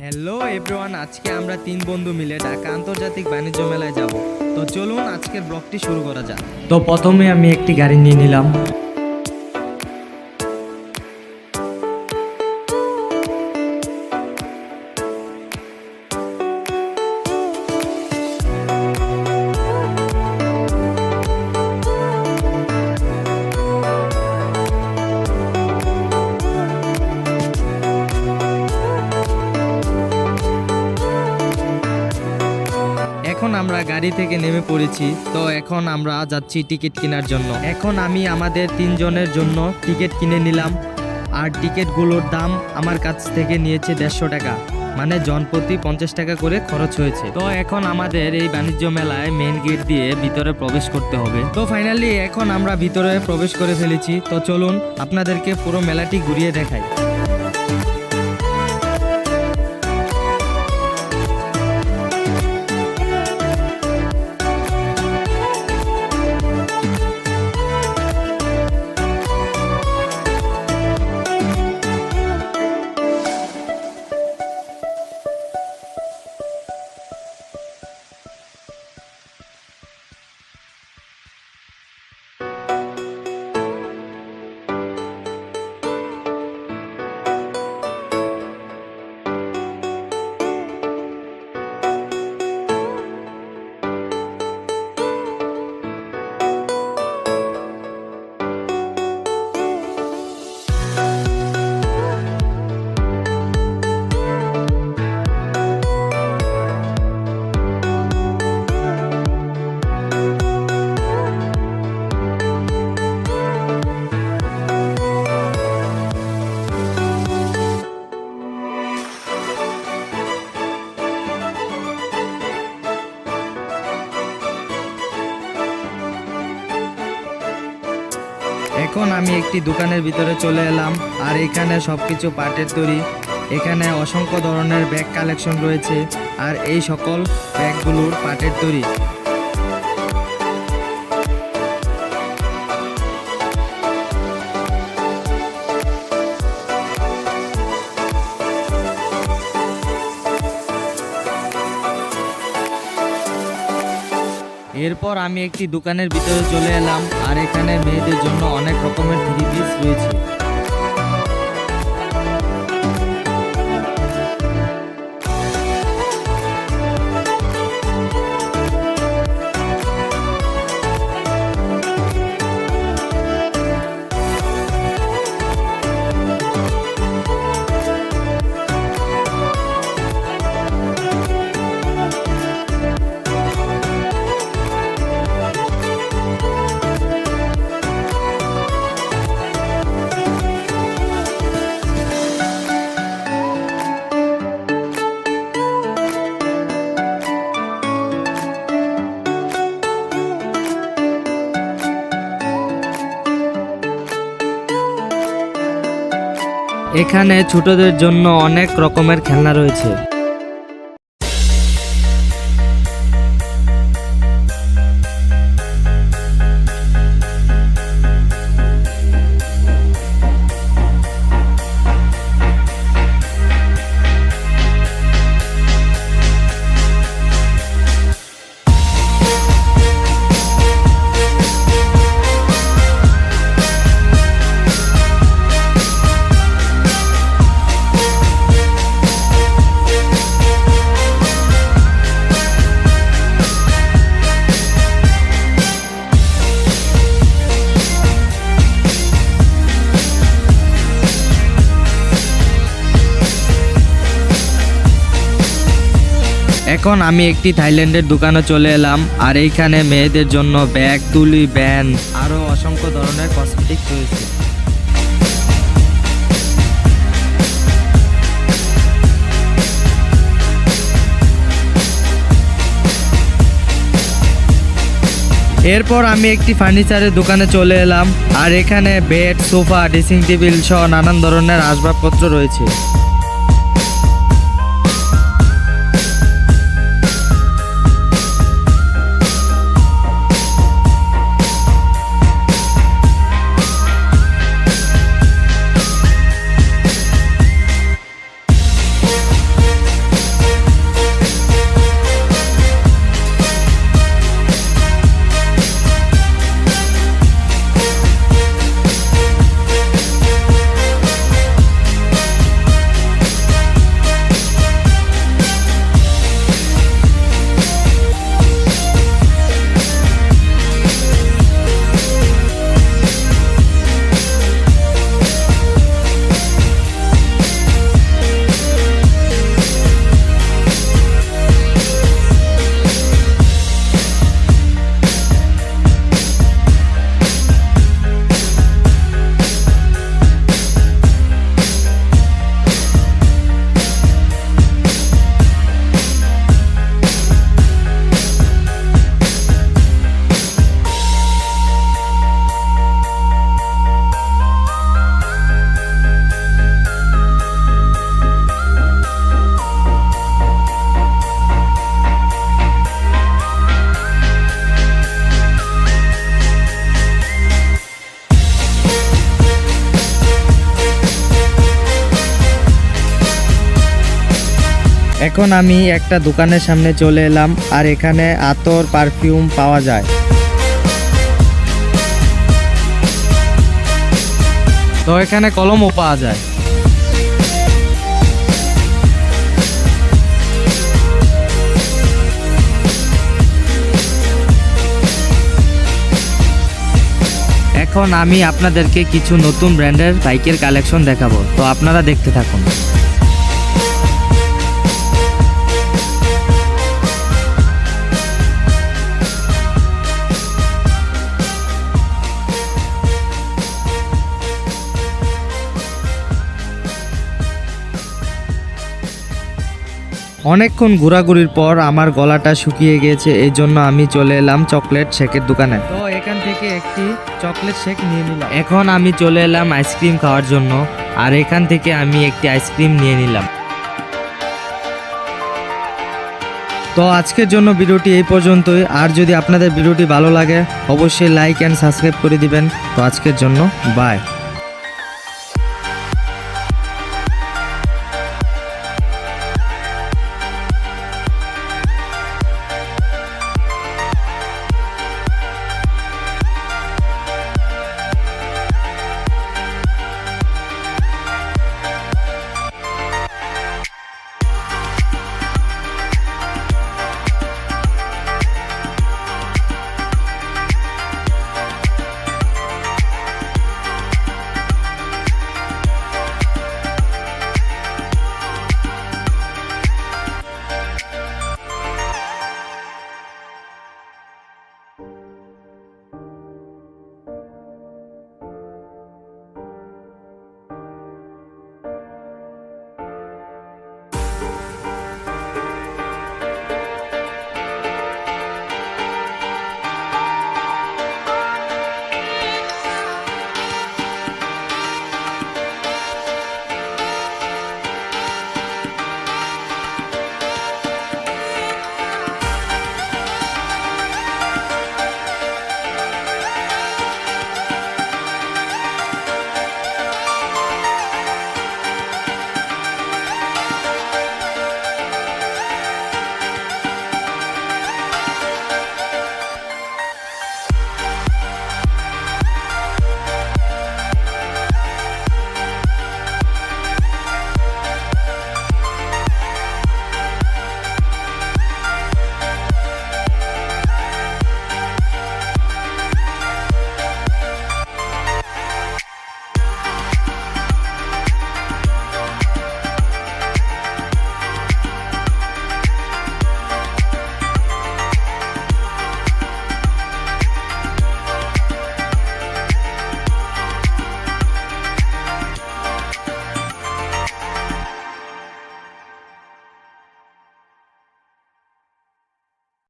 Hello everyone আজকে আমরা তিন বন্ধু মিলে ঢাকা আন্তর্জাতিক বাণিজ্য মেলায় যাব। তো চলুন আজকের ব্লগটি শুরু করা যাক। তো প্রথমে আমি একটি গাড়ি নিয়ে নিলাম। গাড়ি থেকে নেমে পড়েছি, তো এখন আমরা যাচ্ছি টিকিট কেনার জন্য। এখন আমি আমাদের তিনজনের জন্য টিকিট কিনে নিলাম, আর টিকিটগুলোর দাম আমার কাছ থেকে নিয়েছে দেড়শো টাকা। মানে জনপ্রতি পঞ্চাশ টাকা করে খরচ হয়েছে। তো এখন আমাদের এই বাণিজ্য মেলায় মেন গেট দিয়ে ভিতরে প্রবেশ করতে হবে। তো ফাইনালি এখন আমরা ভিতরে প্রবেশ করে ফেলেছি। তো চলুন আপনাদেরকে পুরো মেলাটি ঘুরিয়ে দেখাই। এখন আমি একটি দোকানের ভিতরে চলে এলাম, আর এখানে সব কিছু পাটের তৈরি। এখানে অসংখ্য ধরনের ব্যাগ কালেকশন রয়েছে, আর এই সকল ব্যাগগুলোর পাটের তৈরি। এরপর আমি একটি দোকানের ভিতরে চলে এলাম আর এখানে মেয়েদের জন্য অনেক রকমের থ্রি পিস রয়েছে। এখানে ছোটদের জন্য অনেক রকমের খেলনা রয়েছে। এখন আমি একটি থাইল্যান্ডের দোকানে চলে এলাম, আর এইখানে মেয়েদের জন্য ব্যাগ, তুলি, ব্যান আরও অসংখ্য ধরনের কসমেটিক্স রয়েছে। এরপর আমি একটি ফার্নিচারের দোকানে চলে এলাম, আর এখানে বেড, সোফা, ড্রেসিং টেবিল সহ নানান ধরনের আসবাবপত্র রয়েছে। এখন আমি একটা দোকানের সামনে চলে এলাম আর এখানে আতর পারফিউম পাওয়া যায়। তো এখানে কলমও পাওয়া যায়। এখন আমি আপনাদেরকে কিছু নতুন ব্র্যান্ডের বাইকের কালেকশন দেখাবো। তো আপনারা দেখতে থাকুন। অনেকক্ষণ ঘোরাঘুরির পর আমার গলাটা শুকিয়ে গিয়েছে এই জন্য আমি চলে এলাম চকলেট শেকের দোকানে। তো এখান থেকে একটি চকলেট শেক নিয়ে নিলাম। এখন আমি চলে এলাম আইসক্রিম খাওয়ার জন্য, আর এখান থেকে আমি একটি আইসক্রিম নিয়ে নিলাম। তো আজকের জন্য ভিডিওটি এই পর্যন্তই। আর যদি আপনাদের ভিডিওটি ভালো লাগে, অবশ্যই লাইক অ্যান্ড সাবস্ক্রাইব করে দিবেন। তো আজকের জন্য বাই